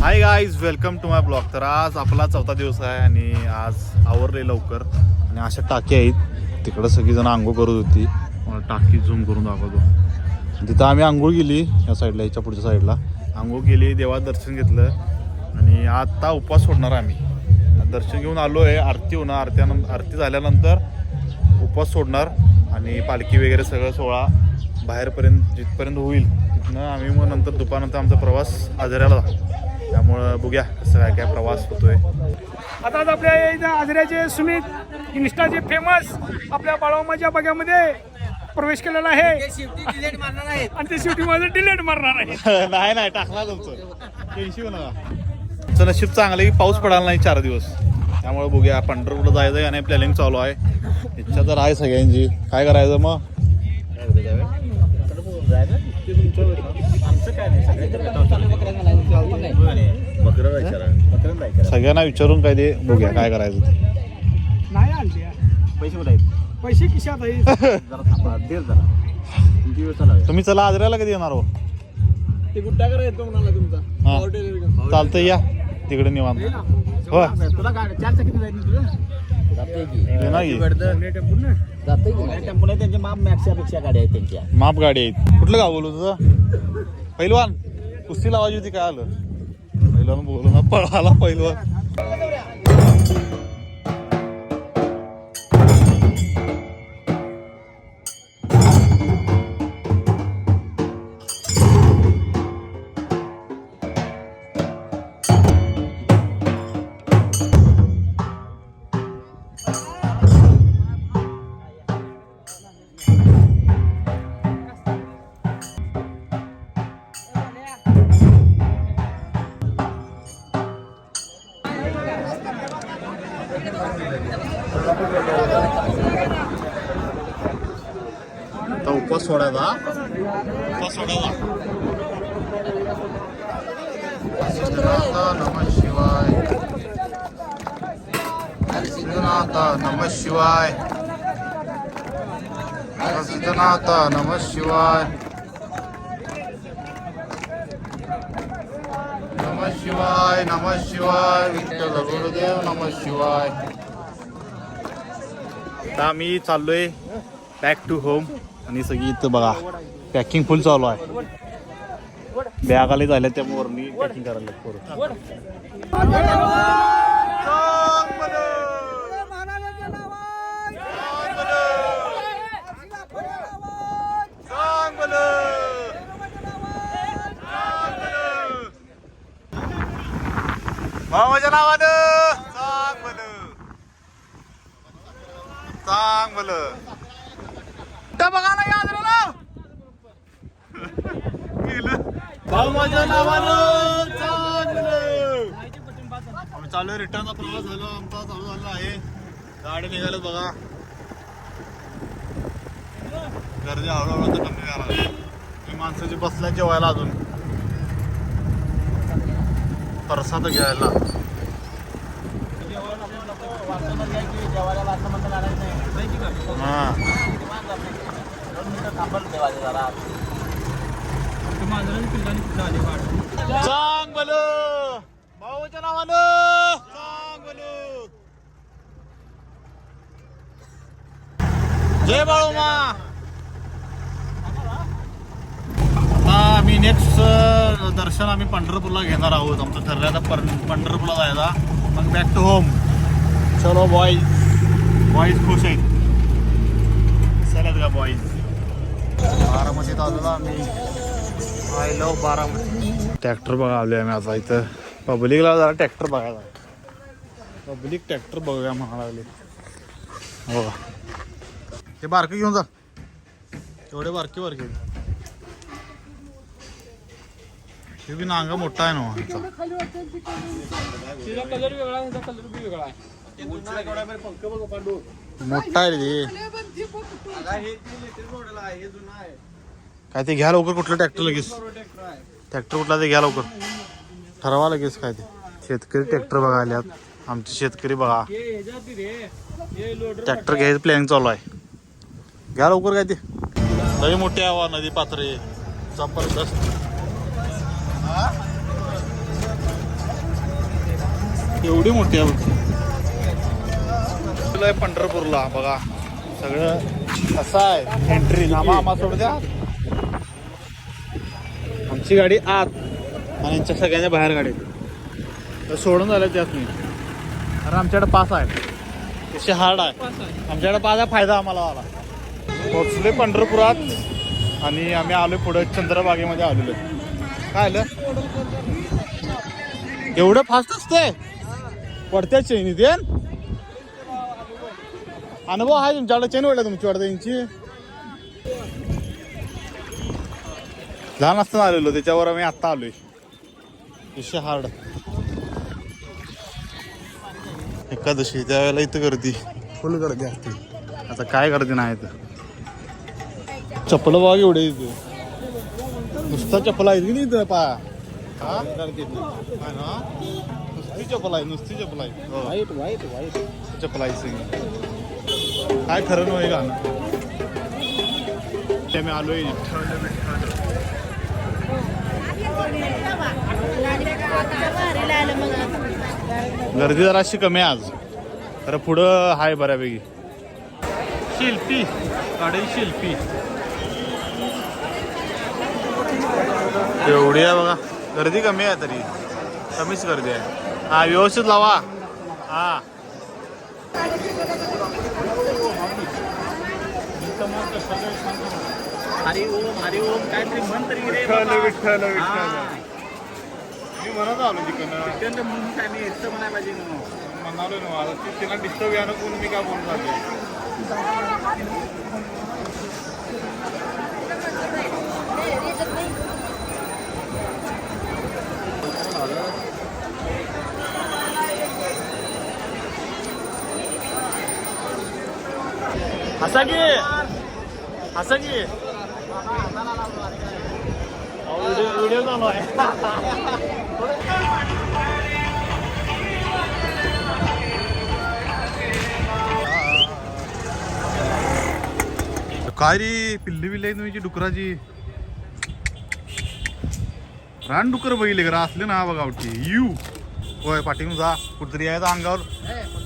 Hi guys welcome to my blog तर आज आपला चौथा दिवस आहे आणि आज आवरले लवकर. आणि अशा टाकी आहेत. तिकडं सगळीजण आंघोळ करत होती. मला टाकी झूम करून दाखवतो. तिथं आम्ही आंघोळ गेली या साईडला याच्या पुढच्या साईडला आंघोळ गेली देवा दर्शन घेतलं. आणि आत्ता उपवास सोडणार आम्ही. दर्शन घेऊन आलो आहे आरती होणार. आरत्यानं आरती झाल्यानंतर उपवास सोडणार. आणि पालखी वगैरे सगळं सोहळा बाहेरपर्यंत जिथपर्यंत होईल तिथनं आम्ही मग नंतर दुपारनंतर आमचा प्रवास आजऱ्याला त्यामुळं बघूया कसं काय काय प्रवास होतोय. आता आज आपल्या इथं आजऱ्याचे सुमित इन्स्टाचे फेमस आपल्या बाळामाच्या बग्यामध्ये प्रवेश केलेला आहे. आणि ते शेवटी माझं डिलेट मारणार आहे नाही नाही टाकणार तुमचं. टेन्शन नका. तुमचं नशीब चांगलं की पाऊस पडायला नाही चार दिवस. त्यामुळे बघूया पंढरपूरला जायचं आणि प्लॅनिंग चालू आहे. इच्छा तर आहे सगळ्यांची. काय करायचं मग? सगळ्यांना विचारून काय ते बघूया काय करायचं ते. नाही आणले पैसे खिशात आहे तुम्ही चला आजऱ्याला कधी येणार हो? ते गुट्टा करा येतो म्हणाला तुमचा. हा. चालतंय या. तिकडे निवांत. हो तुला चार चाकी जाईल तुझं येणार की. टेम्पो नाही त्यांच्या माप मॅक्सच्या पेक्षा गाड्या आहेत त्यांच्या माप गाडी आहेत कुठलं गाव बोलू तुझं? पैलवान कुस्ती लावायची होती काय आलं? पैलवान बोलू ना पळाला पैलवान. सोडायचा सोडायचा नम शिवाय सिद्धनाथ नम शिवाय सिद्धनाथ नम शिवाय नम शिवाय नम शिवाय विठ्ठल गुरुदेव नम शिवाय आता आम्ही चाललोय बॅक टू होम आणि सगळी इथं बघा पॅकिंग फुल चालू आहे. बॅग आले झाल्या त्यामुळे मी पॅकिंग करायला पोरं. भावाच्या नावानं सांग बलं सांग बलं कुठं बघा ना याद गेलं भावाच्या नावानं सांग बलं आम्ही चालू आहे रिटर्नचा प्रवास झाला आमचा चालू झाला आहे. गाडी निघाल्यात बघा. गर्दी हळूहळू तर कमी झाला माणसाची बसल्या जेवायला अजून. परसाद घ्यायला. हा. चांग भाऊच्या नावानं. चांग जय बाळूमा आम्ही नेक्स्ट दर्शन आम्ही पंढरपूरला घेणार आहोत. आमचं ठरलं आता पंढरपूरला जायला. मग बॅक टू होम चलो बॉईज बॉईज खुश आहेत. चलत का बॉईज बारामतीत आलो आम्ही. आय लव बारामती ट्रॅक्टर बघा आलोय आम्ही आता इथं. पब्लिकला जरा ट्रॅक्टर बघायला. पब्लिक ट्रॅक्टर बघूया म्हणायला. लागले हो ते बारकं घेऊन जा. तेवढे बारके बारके. हे बी नांगा मोठा आहे ना हो कलर वेगळा आहे कलर बी वेगळा आहे मोठा आहे. रे. काय ते घ्या लवकर कुठलं ट्रॅक्टर लगेच. ट्रॅक्टर कुठला ते घ्या लवकर. ठरवा लगेच काय ते. शेतकरी ट्रॅक्टर बघा आल्यात. आमचे शेतकरी बघा. ट्रॅक्टर घ्यायचं प्लॅनिंग चालू आहे. घ्या लवकर काय ते. लई मोठी हवा नदी पात्रे. जबरदस्त. एवढी मोठी आहे आहे पंढरपूरला बघा. सगळं असं आहे. एंट्री नामा आम्हा सोडू द्या. आमची गाडी आत आणि यांच्या सगळ्यांच्या बाहेर गाडी तर सोडून झालं त्यात मी. अरे आमच्याकडे पास आहे तसे हार्ड आहे. आमच्याकडे पास आहे फायदा आम्हाला आला. पोचले पंढरपुरात आणि आम्ही आलो पुढे चंद्रबागेमध्ये आलेलो. काय आलं? एवढं फास्ट असतंय? पडत्या चैनी ते अनुभव आहे तुमच्याकडे? चेन वाटलं तुमची वाटतं यांची लहान असताना आलेलो त्याच्यावर आम्ही आत्ता आलोय. विषय हार्ड एकादशी त्यावेळेला इथं गर्दी. फुल गर्दी असते. आता काय गर्दी नाही तर चप्पल बघा एवढे इथे. नुसता चप्पल आहे की नाही इथं पा हा? आहे? नुसती चप्पल आहे नुसती चप्पल आहे. वाईट वाईट वाईट चप्पल आहे सगळी. काय खरं नव्हे गाणं. आलोय. गर्दी जराशी कमी आज. तर पुढं हाय बऱ्यापैकी. शिल्पी. गाडी शिल्पी. एवढी आहे बघा. गर्दी कमी आहे तरी. कमीच गर्दी आहे. हा व्यवस्थित लावा. हा. हरी ओम हरी ओम काहीतरी म्हण तरी रे विठ्ठल बाबा. विठ्ठल विठ्ठल हा. मी म्हणत आलो तिकडनं म्हणून काय मी इथं म्हणायला पाहिजे ना. म्हणालो ना आता ती तिला डिस्टर्ब यानं कोण मी काय बोलून राहिले हसा की हसा की व्हिडिओ चालू आहे. काय रे पिल्ली बिल्ली आहे तुमची डुकराची? रान डुकर बघितले का असले ना बघा आवटी यू. होय पाठीून जा. कुठतरी यायचं अंगावर.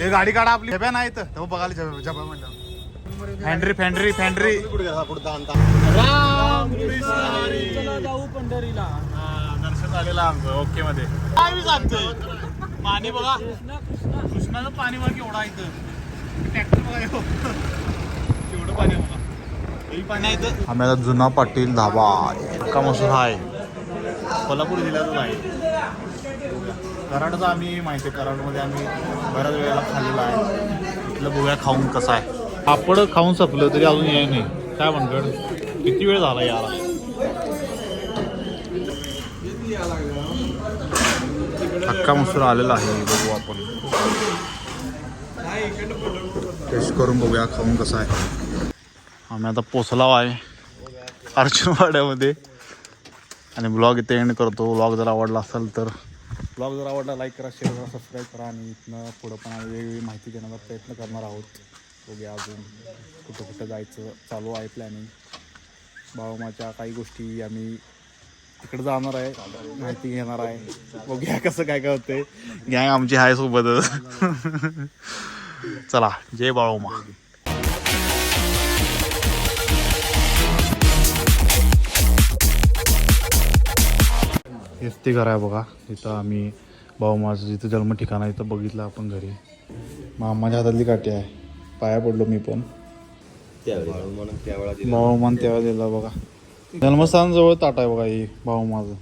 हे गाडी काढा आपली. झेप्या नाही तर बघायला झेप्या झेप्या म्हणलं फॅन्ड्री फॅन्ड्री फॅन्ड्री. राम कृष्ण हरी. जाऊ पंढरीला. हा, दर्शन झालेलं आमचं ओके मध्ये. काय मी सांगतोय पाणी बघा. कृष्णाचं पाणी बघा केवढा आहे इथं. ट्रॅक्टर बघा. केवढं पाणी आहे बघा. आहे आम्ही आता जुना पाटील धाबा अक्का मसूर हाय कोल्हापूर जिल्ह्यातच आहे. कराडचं आम्ही माहिती आहे कराडमध्ये आम्ही बऱ्याच वेळेला खाल्लेला आहे. इथलं बघूया खाऊन कसं आहे. आपण खाऊन संपलं तरी अजून याय नाही. काय म्हणकड किती वेळ झाला याला हक्का मसूर आलेला आहे. बघू आपण. टेस्ट करून बघूया खाऊन कसा आहे. आम्ही आता पोचलाव आहे अर्जुनवाड्यामध्ये आणि ब्लॉग इथे एंड करतो. ब्लॉग जर आवडला असेल तर. ब्लॉग जर आवडला लाईक करा शेअर करा सबस्क्राईब करा. आणि इथनं पुढं पण आम्ही वेगवेगळी माहिती देण्याचा प्रयत्न करणार आहोत. बघूया अजून कुठं कुठं जायचं चालू आहे प्लॅनिंग बाळोमाच्या काही गोष्टी आम्ही तिकडे जाणार आहे माहिती घेणार आहे. बघूया कसं काय काय होते गॅंग आमची आहे सोबतच. चला जय बाळोमा हेच ते घर आहे बघा. इथं आम्ही बाळोमाचं जिथं जन्म ठिकाण आहे इथं बघितलं आपण घरी. मामाच्या हातातली काठी आहे. पाया पडलो मी पण. बाळोमान तेव्हा दिला. बघा. जन्मस्थान जवळ ताट आहे बघा ही बाळोमाचं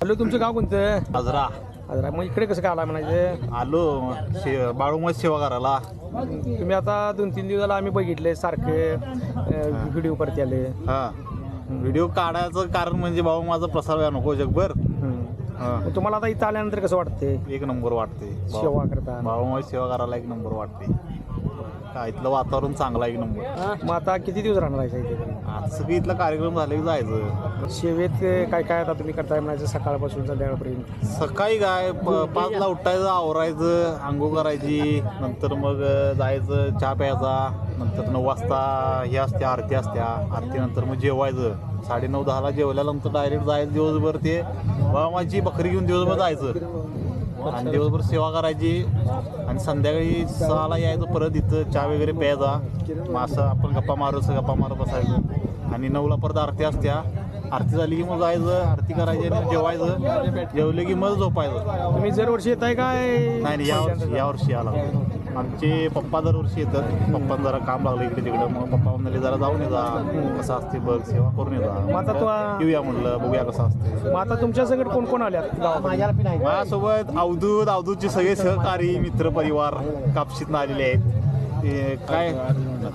हॅलो तुमचं गाव कोणतं? हजरा आजरा. मग इकडे कसं काय आला म्हणायचं? आलो शे बाळूमात सेवा करायला तुम्ही आता दोन तीन दिवसाला आम्ही बघितले सारखे व्हिडिओ परत आले. हा. व्हिडिओ काढायचं कारण म्हणजे बाबा माझा प्रसार व्हायला नको जगभर. हा. मग तुम्हाला आता इथं आल्यानंतर कसं वाटते एक नंबर वाटते सेवा करता बाबा सेवा करायला एक नंबर वाटते काय इथलं वातावरण चांगलं आहे एक नंबर मग? आता किती दिवस राहणार आहे इथे? आता सगळी इथला कार्यक्रम झाले की जायचं. सेवेत काय काय आता तुम्ही करताय म्हणायचं सकाळपासून संध्याकाळपर्यंत? सकाळी काय प- पाचला उठायचं आवरायचं आंघोळ करायची नंतर मग जायचं चहा प्यायचा नंतर नऊ वाजता हे असते आरती असत्या आरतीनंतर मग जेवायचं. साडे नऊ दहाला जेवल्यानंतर डायरेक्ट जायचं दिवसभर ते. बाबाची बकरी घेऊन दिवसभर जायचं. आणि दिवसभर सेवा करायची आणि संध्याकाळी सहाला यायचं परत इथं चहा वगैरे प्यायचा. मग असं आपण गप्पा मारत गप्पा मारत बसायचं. आणि नऊला परत आरती असत्या. आरती झाली की मग जायचं आरती करायची आणि जेवायचं. जेवले की मग झोपायचं. तुम्ही जर वर्षी येताय काय? नाही नाही यावर्षी यावर्षी आला आमचे पप्पा दरवर्षी येतात. पप्पा जरा काम लागलं इकडे तिकडे. मग पप्पा म्हणाले जरा जाऊन ये जा. कसं असते बघ सेवा करून ये मग आता तो येऊया म्हणलं बघूया कसं असते. मग आता तुमच्या सगळं कोण कोण गावात माझ्यासोबत अवधूत अवधूतचे सगळे सहकारी मित्र परिवार कापशीतनं आलेले आहेत. ते काय?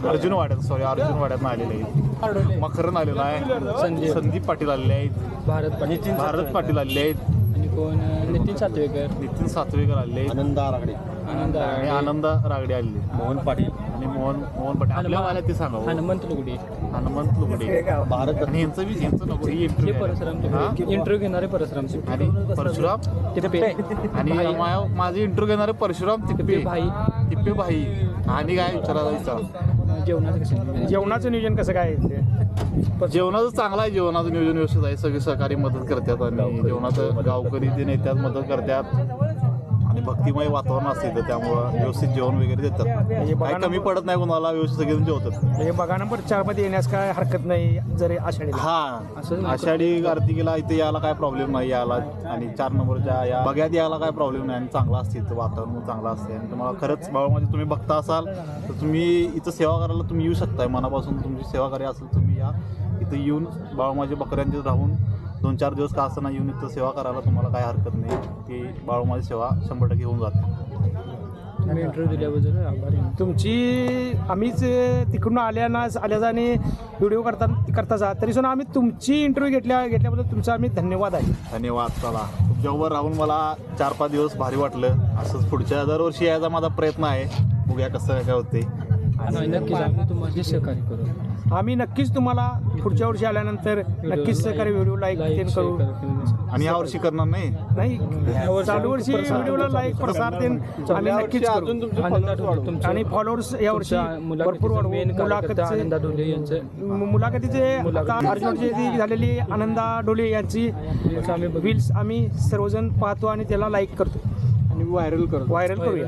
अर्जुन वाड्यात सॉरी अर्जुन वाड्यातनं आलेले आहेत. मकरन आलेला आहे. संदीप पाटील आलेले आहेत. भारत पाटील. भारत पाटील आलेले आहेत. कोण? नितीन सातवेकर. नितीन सातवेकर आलेले आहेत आनंद आणि आराडे, आनंद रागडे आहेत. मोहन पाटील. आणि मोहन मोहन पाटील. आपल्या मला ते सांगा हनुमंत लुगडी. हनुमंत लुगडे. भारत आणि यांचं बी यांचं नको ही हे इंटरव्ह्यू परशुराम हा? इंटरव्ह्यू घेणारे परशुराम आणि परशुराम? तिथे आणि माझे इंटरव्ह्यू घेणारे परशुराम तिप्पे भाई. तिप्पे भाई. आणि काय विचारायला विचारा जेवणाचं कसं म्हणजे जेवणाचं नियोजन कसं काय आहे ते? जेवणाचं चांगलं आहे जेवणाचं नियोजन व्यवस्थित आहे. सगळे सहकारी मदत करतात आणि जेवणाचं गावकरी ते नेत्यात मदत करतात. आणि भक्तिमय वातावरण असते इथं त्यामुळं व्यवस्थित जेवण वगैरे देतात. बघा काही कमी पडत नाही कोणाला व्यवस्थित सगळेजण जेवतात. म्हणजे बघा नंबर चारमध्ये येण्यास काय हरकत नाही जरी आषाढी हा. आषाढी कार्तिकीला इथे यायला काय प्रॉब्लेम नाही यायला आणि चार नंबरच्या या बघ्यात यायला काय प्रॉब्लेम नाही. आणि चांगला असते इथं वातावरण पण चांगलं असते. आणि तुम्हाला खरंच बाबामध्ये तुम्ही बघता असाल तर तुम्ही इथं सेवा करायला तुम्ही येऊ शकताय. मनापासून तुमची सेवा करायची असेल तुम्ही या. इथं येऊन बाळूमाच्या बकऱ्यांचे राहून दोन चार दिवस का असताना येऊन इथं सेवा करायला तुम्हाला काय हरकत नाही. ती बाळूमाची सेवा शंभर टक्के होऊन जाते. तुम्ही इंटरव्ह्यू दिल्याबद्दल आभारी आहे. तुमची आम्हीच तिकडून आल्याना आल्याचा आणि व्हिडिओ करता करताचा तरी सुद्धा आम्ही तुमची इंटरव्ह्यू घेतल्या घेतल्याबद्दल तुमचा आम्ही धन्यवाद आहे. धन्यवाद चला. तुमच्याबरोबर राहून मला चार पाच दिवस भारी वाटलं. असंच पुढच्या दरवर्षी यायचा माझा प्रयत्न आहे. बघूया कसं काय काय होते आणि नक्कीच आम्ही तुम्हाला सहकार्य करू. आम्ही नक्कीच तुम्हाला पुढच्या वर्षी आल्यानंतर नक्कीच सहकारी व्हिडिओ लाईक लाईक करू. आणि या वर्षी करणार नाही? नाही चालू वर्षी व्हिडिओला लाईक प्रसार देन आम्ही नक्कीच करू. आणि फॉलोअर्स या वर्षी भरपूर वाढवू मुलाखतीचे मु- आता अर्जुनची जी झालेली आनंदा डोले यांची रील्स आम्ही सर्वजण पाहतो आणि त्याला लाईक करतो. आणि व्हायरल करतो. व्हायरल करूया.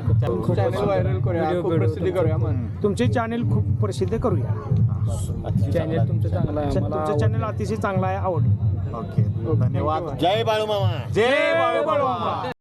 चॅनल व्हायरल करूया. खूप प्रसिद्धी करूया. तुमचे चॅनेल खूप प्रसिद्ध करूया. चॅनेल तुमचं चांगलं आहे तुमचं मला चॅनेल अतिशय चांगला आहे आवडलं. ओके धन्यवाद. जय बाळू मामा जय बाळू बाळू